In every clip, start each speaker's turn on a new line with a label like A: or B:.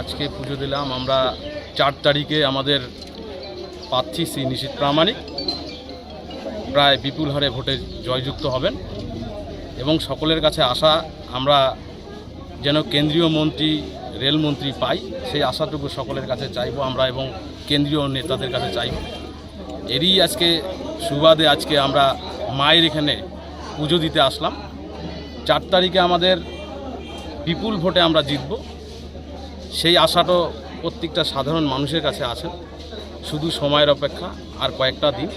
A: আজকে পুজো দিলাম, আমরা চার তারিখে আমাদের প্রার্থী শ্রী নিশীত প্রামাণিক। প্রায় বিপুল হারে ভোটে জয়যুক্ত হবেন। এবং সকলের কাছে আশা আমরা যেন কেন্দ্রীয় মন্ত্রী রেলমন্ত্রী পাই, সেই আশাটুকু সকলের কাছে চাইব আমরা এবং কেন্দ্রীয় নেতাদের কাছে চাইব। এরই আজকে সুবাদে আজকে আমরা মায়ের এখানে পুজো দিতে আসলাম। চার তারিখে আমাদের বিপুল ভোটে আমরা জিতব। সেই আশাটা প্রত্যেকটা সাধারণ মানুষের কাছে আছে। শুধু সময়ের অপেক্ষা আর কয়েকটা দিন।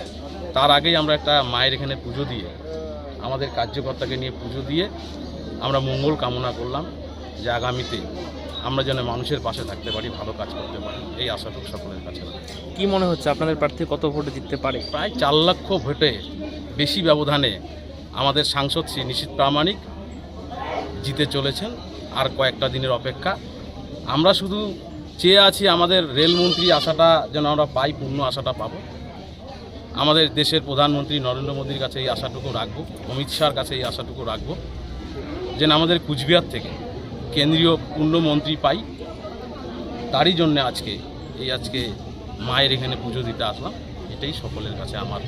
A: তার আগেই আমরা একটা মায়ের এখানে পুজো দিয়ে আমাদের কার্যকর্তাকে নিয়ে পুজো দিয়ে আমরা মঙ্গল কামনা করলাম যে আগামীতে আমরা যেন মানুষের পাশে থাকতে পারি ভালো কাজ করতে পারি। এই আশাটুকু সকলের কাছে।
B: কি মনে হচ্ছে আপনাদের প্রার্থী কত ভোটে জিততে পারে?
A: প্রায় চার লক্ষ ভোটে বেশি ব্যবধানে আমাদের সাংসদ শ্রী নিশীত প্রামাণিক জিতে চলেছেন আর কয়েকটা দিনের অপেক্ষা। আমরা শুধু চেয়ে আছি আমাদের রেলমন্ত্রী আশাটা যেন আমরা পাই পূর্ণ আশাটা পাবো। আমাদের দেশের প্রধানমন্ত্রী নরেন্দ্র মোদীর কাছে এই আশাটুকু রাখব অমিত শাহর কাছে এই আশাটুকু রাখব যেন আমাদের কুচবিহার থেকে কেন্দ্রীয় পূর্ণমন্ত্রী পাই তারই জন্য আজকে এই আজকে মায়ের এখানে পুজো দিতে আসলাম। এটাই সকলের কাছে আমার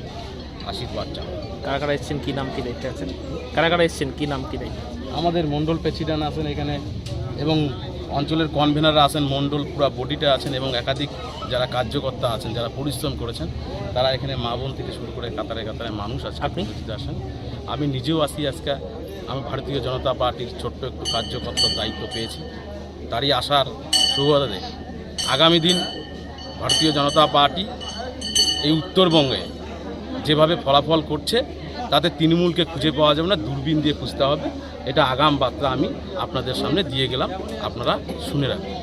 A: আশীর্বাদ চাও
B: কারা কারা এসছেন কি নাম কি দেখতে আছেন? কারা কারা এসছেন কি নাম কি দেখতে
A: আমাদের মণ্ডল প্রেসিডেন্ট আছেন এখানে এবং অঞ্চলের কনভেনাররা আছেন মণ্ডল পুরো বডিটা আছেন এবং একাধিক যারা কার্যকর্তা আছেন যারা পরিশ্রম করেছেন তারা এখানে মা বোন থেকে শুরু করে কাতারে কাতারে মানুষ আছে
B: আপনি?
A: আসেন আমি নিজেও আসি আজকে। আমি ভারতীয় জনতা পার্টির ছোট্ট একটু কার্যকর্তার দায়িত্ব পেয়েছি। তারই আসার সুবাদে আগামী দিন ভারতীয় জনতা পার্টি এই উত্তরবঙ্গে যেভাবে ফলাফল করছে তাতে তৃণমূলকে খুঁজে পাওয়া যাবে না, দূরবীন দিয়ে খুঁজতে হবে। এটা আগাম বার্তা আমি আপনাদের সামনে দিয়ে গেলাম। আপনারা শুনে রাখবেন